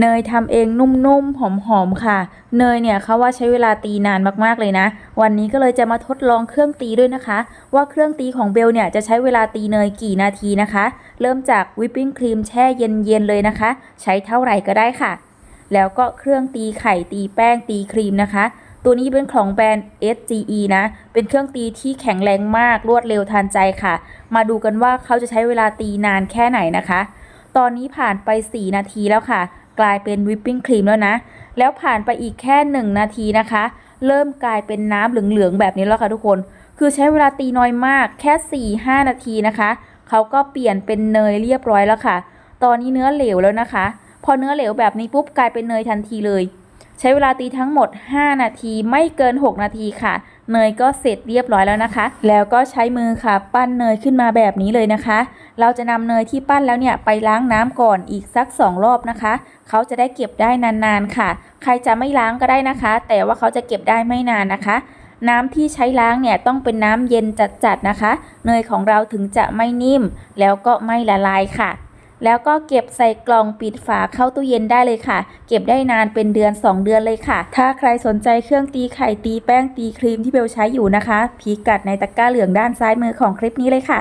เนยทำเองนุ่มๆ หอมๆ ค่ะ เนยเนี่ยเขาว่าใช้เวลาตีนานมากๆเลยนะ วันนี้ก็เลยจะมาทดลองเครื่องตีด้วยนะคะ ว่าเครื่องตีของเบลเนี่ยจะใช้เวลาตีเนยกี่นาทีนะคะ เริ่มจากวิปปิ้งครีมแช่เย็นๆเลยนะคะ ใช้เท่าไหร่ก็ได้ค่ะ แล้วก็เครื่องตีไข่ตีแป้งตีครีมนะคะ ตัวนี้เป็นของแบรนด์ SGE นะ เป็นเครื่องตีที่แข็งแรงมากรวดเร็วทันใจค่ะ มาดูกันว่าเขาจะใช้เวลาตีนานแค่ไหนนะคะ ตอนนี้ผ่านไป 4 นาทีแล้วค่ะ กลายเป็นวิปปิ้งครีมแล้วนะ แล้วผ่านไปอีกแค่ 1 นาทีนะคะ เริ่มกลายเป็นน้ำเหลืองๆแบบนี้แล้วค่ะทุกคน คือใช้เวลาตีน้อยมากแค่ 4-5 นาทีนะคะ เขาก็เปลี่ยนเป็นเนยเรียบร้อยแล้วค่ะ ตอนนี้เนื้อเหลวแล้วนะคะ พอเนื้อเหลวแบบนี้ปุ๊บกลายเป็นเนยทันทีเลย ใช้เวลาตีทั้งหมด 5 นาทีไม่เกิน 6 นาทีค่ะ เนยก็เสร็จเรียบร้อยแล้วนะคะ แล้วก็ใช้มือค่ะปั้นเนยขึ้นมาแบบนี้เลยนะคะ เราจะนำเนยที่ปั้นแล้วเนี่ยไปล้างน้ำก่อนอีกสัก 2 รอบนะคะ เขาจะได้เก็บได้นานๆค่ะ ใครจะไม่ล้างก็ได้นะคะ แต่ว่าเขาจะเก็บได้ไม่นานนะคะ น้ำที่ใช้ล้างเนี่ยต้องเป็นน้ำเย็นจัดๆนะคะ เนยของเราถึงจะไม่นิ่ม แล้วก็ไม่ละลายค่ะ แล้วก็เก็บใส่กล่องปิดฝาเข้าตู้เย็นได้เลยค่ะ เก็บได้นานเป็นเดือน 2 เดือนเลยค่ะ ถ้าใครสนใจเครื่องตีไข่ตีแป้งตีครีมที่เบลใช้อยู่นะคะพิกัดในตะกร้าเหลืองด้านซ้ายมือของคลิปนี้เลยค่ะ